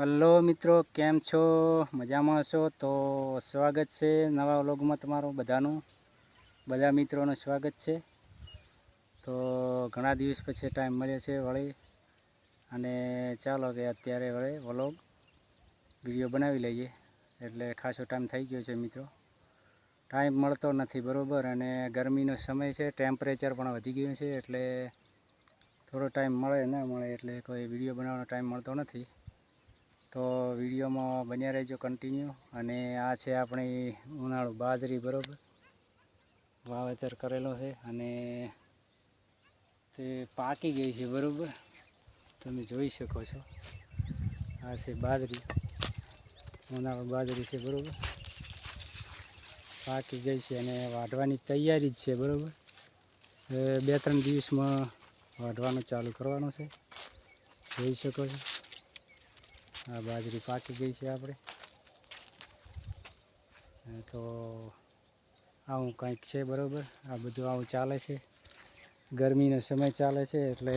Hello મિત્રો, કેમ છો? મજામાં છો તો સ્વાગત છે નવા વ્લોગમાં તમારું બધાનું. બધા મિત્રોનું સ્વાગત છે. તો ઘણા દિવસ પછી ટાઈમ મળ્યો છે વળી. અને ચાલો કે અત્યારે વળે વ્લોગ વીડિયો બનાવી લઈએ. એટલે ખાસો ટાઈમ થઈ ગયો છે મિત્રો. ટાઈમ મળતો નથી, બરાબર? અને ગરમીનો સમય છે ટેમ્પરેચર પણ વધી ગયું છે, એટલે થોડો ટાઈમ મળે, ના મળે, એટલે કોઈ વીડિયો બનાવવાનો ટાઈમ મળતો નથી. તો વિડીયોમાં બન્યા રહેજો કન્ટિન્યુ અને આ છે આપણી ઉનાળુ બાજરી, બરાબર? વાવેતર કરેલો છે અને તે પાકી ગઈ છે, બરાબર? તમે જોઈ શકો છો. આ છે બાજરી. ઉનાળુ બાજરી છે, બરાબર? પાકી ગઈ છે અને વાઢવાની તૈયારી જ છે, બરાબર? બે ત્રણ દિવસમાં વાઢવાનું ચાલુ કરવાનું છે. જોઈ શકો છો. આ બાજરી પાકી ગઈ છે આપણે. તો આવું કંઈક છે બરાબર. આ બધું આવું ચાલે છે. ગરમીનો સમય ચાલે છે એટલે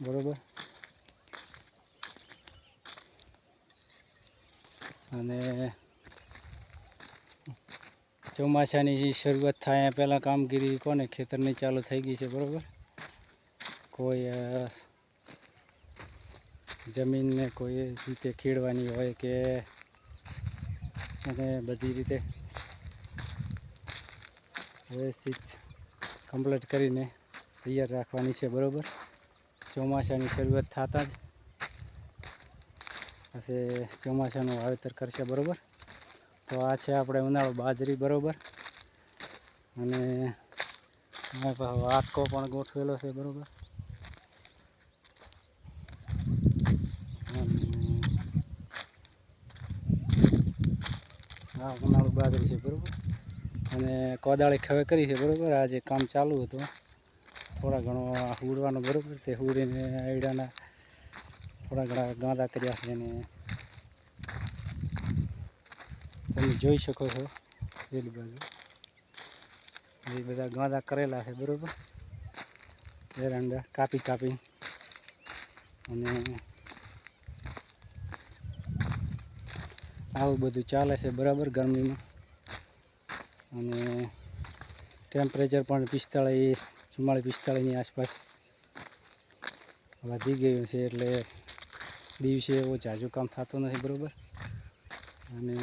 બરાબર. અને ચોમાસાની શરૂઆત થાય પહેલાં કામગીરી કોને ખેતરની ચાલુ થઈ ગઈ છે બરાબર? કોઈ જમીનને કોઈ રીતે ખીડવાની હોય કે અને બધી રીતે વ્યવસ્થિત કમ્પ્લીટ કરીને તૈયાર રાખવાની છે, બરાબર? ચોમાસાની શરૂઆત થતાં જ પછી ચોમાસાનું વાવેતર કરશે, બરાબર? તો આ છે આપણે ઉનાળો બાજરી, બરાબર? અને વાટકો પણ ગોઠવેલો છે, બરાબર? આ ઉનાળું બાજરી છે, બરાબર? અને કોદાળી ખવે કરી છે, બરાબર? આજે કામ ચાલુ હતું, થોડા ઘણો હુડવાનું બરાબર છે, હુડીને આયડાના થોડા ઘણા ગાંદા કર્યા છે અને તમે જોઈ શકો છો, પેલી બાજુ. એ બધા ગાંદા કરેલા છે, બરાબર? એરંડા કાપી કાપી. અને આવું બધું ચાલે છે બરાબર ગરમીમાં. અને ટેમ્પરેચર પણ પિસ્તાળીસ, ચુમ્માળીસ પિસ્તાળીસની આસપાસ વધી ગયું છે એટલે દિવસે એવો જાજુ કામ થતું નથી, બરાબર? અને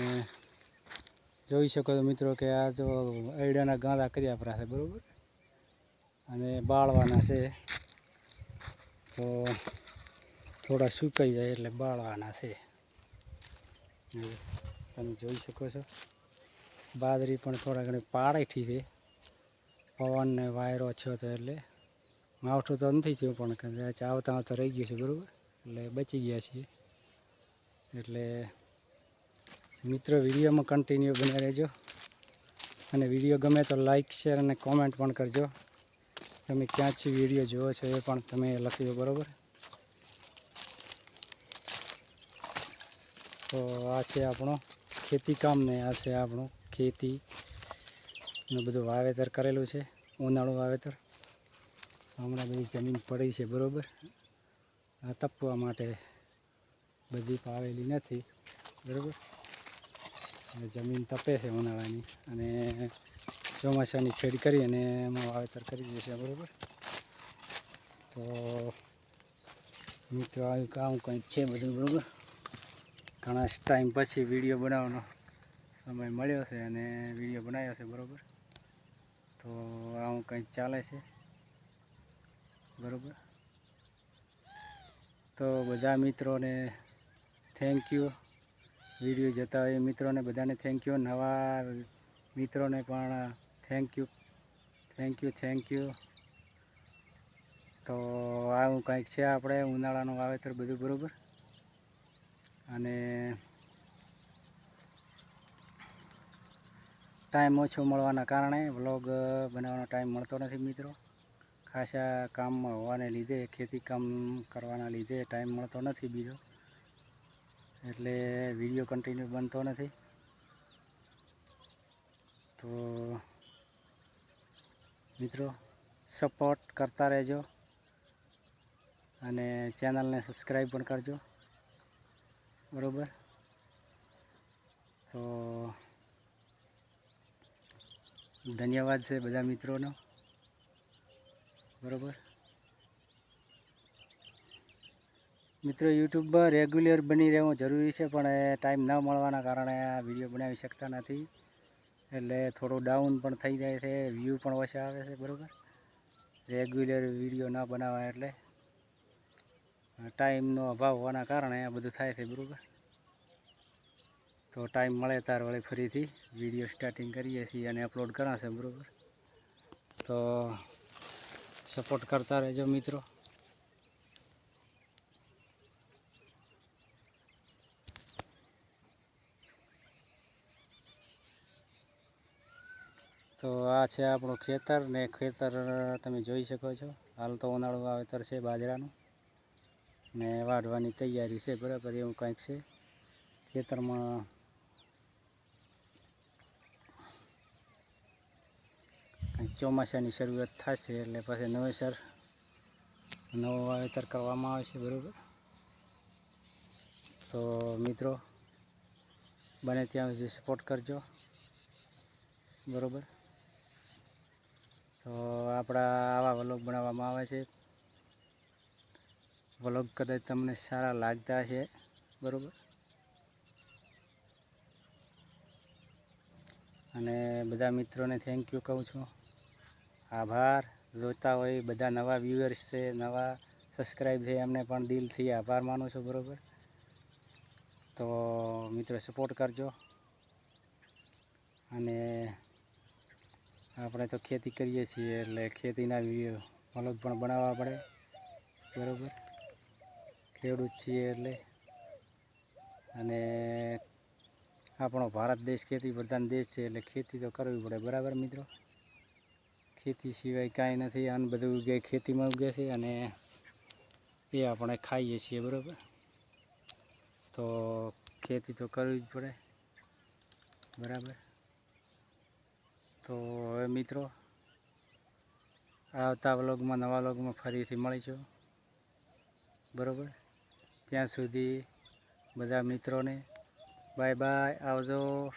જોઈ શકો તો મિત્રો કે આ જો એડાના ગાંદા કરી આપણા છે, બરાબર? અને બાળવાના છે. તો થોડા સુકાઈ જાય એટલે બાળવાના છે. તમે જોઈ શકો છો. બાદરી પણ થોડા ઘણી પાડેઠી છે. પવન ને વાયરો છો તો એટલે માવઠું તો નથી થયું પણ આવતા આવતા રહી ગયું છે, બરાબર? એટલે બચી ગયા છીએ. એટલે મિત્રો, વિડીયોમાં કન્ટિન્યુ બન્યા રહેજો. અને વીડિયો ગમે તો લાઇક શેર અને કોમેન્ટ પણ કરજો. તમે ક્યાંથી વીડિયો જુઓ છો એ પણ તમે લખજો, બરાબર? તો આ છે આપણો ખેતી કામ ને આ છે આપણું ખેતી ને બધું વાવેતર કરેલું છે, ઉનાળું વાવેતર. હમણાં બધી જમીન પડી છે, બરાબર? આ તપવા માટે બધી પાવેલી નથી, બરાબર? જમીન તપે છે ઉનાળાની અને ચોમાસાની ખેડ કરી અને એમાં વાવેતર કરી દે છે, બરાબર? તો મિત્રો આવ્યું કામ કંઈક છે બધું, બરાબર? ઘણા ટાઈમ પછી વીડિયો બનાવવાનો સમય મળ્યો છે અને વીડિયો બનાવ્યો છે, બરાબર? તો આવું કંઈક ચાલે છે, બરાબર? તો બધા મિત્રોને થેન્ક યુ વીડિયો જોતા હોય મિત્રોને બધાને થેન્ક યુ નવા મિત્રોને પણ thank you thank you thank you તો આવું કંઈક છે આપણે ઉનાળાનું વાવેતર બધું, બરાબર? અને ટાઈમ ઓછો મળવાના કારણે વ્લોગ બનાવવાનો ટાઈમ મળતો નથી મિત્રો. ખાસા કામમાં હોવાને લીધે, ખેતી કામ કરવાના લીધે ટાઈમ મળતો નથી બીજો. એટલે વીડિયો કન્ટિન્યુ બનતો નથી. તો મિત્રો સપોર્ટ કરતા રહેજો અને ચેનલને સબસ્ક્રાઈબ પણ કરજો. બરોબર? તો ધન્યવાદ છે બધા મિત્રોનો. બરોબર? મિત્રો યુટ્યુબમાં રેગ્યુલર બની રહેવું જરૂરી છે, પણ ટાઈમ ન મળવાના કારણે આ વીડિયો બનાવી શકતા નથી. એટલે થોડું ડાઉન પણ થઈ જાય છે વ્યૂ પણ ઓછા આવે છે, બરાબર? રેગ્યુલર વીડિયો ના બનાવાય એટલે. ટાઈમનો અભાવ હોવાના કારણે આ બધું થાય છે, બરાબર? તો ટાઈમ મળે ત્યાર વળી ફરીથી. વીડિયો સ્ટાર્ટિંગ કરીએ છીએ અને અપલોડ કરાશે, બરાબર? તો સપોર્ટ કરતા રહેજો મિત્રો. તો આ છે આપણું ખેતર ને ખેતર તમે જોઈ શકો છો. હાલ તો ઉનાળું વાવેતર છે બાજરાનું. ને વાઢવાની તૈયારી છે, બરાબર? એવું કંઈક છે. ખેતરમાં ચોમાસાની શરૂઆત થશે એટલે પછી નવેસર નવો વાવેતર કરવામાં આવે છે બરાબર. તો મિત્રો, બને ત્યાં સુધી સપોર્ટ કરજો. બરાબર? તો આપણા આવા વ્લોગ બનાવવામાં આવે છે. વ્લોગ કદાચ તમને સારા લાગતા હશે, બરાબર? અને બધા મિત્રોને થેન્ક યુ કહું છું. આભાર. જોતા હોય બધા નવા વ્યૂઅર્સ છે, નવા સબસ્ક્રાઈબ છે, એમને પણ દિલથી આભાર માનું છું, બરાબર? તો મિત્રો સપોર્ટ કરજો. અને આપણે તો ખેતી કરીએ છીએ એટલે ખેતીના વ્લોગ પણ બનાવવા પડે, બરાબર? ખેડૂત છીએ એટલે. અને આપણો ભારત દેશ ખેતી પ્રધાન દેશ છે એટલે ખેતી તો કરવી પડે, બરાબર મિત્રો? ખેતી સિવાય કાંઈ નથી અન્ન બધું ઉગે, ખેતીમાં ઉગે છે અને એ આપણે ખાઈએ છીએ, બરાબર? તો ખેતી તો કરવી જ પડે, બરાબર? તો હવે મિત્રો, આવતા વ્લોગમાં, નવા વ્લોગમાં ફરીથી મળીશું, બરાબર? ત્યાં સુધી બધા મિત્રોને, બાય બાય, આવજો.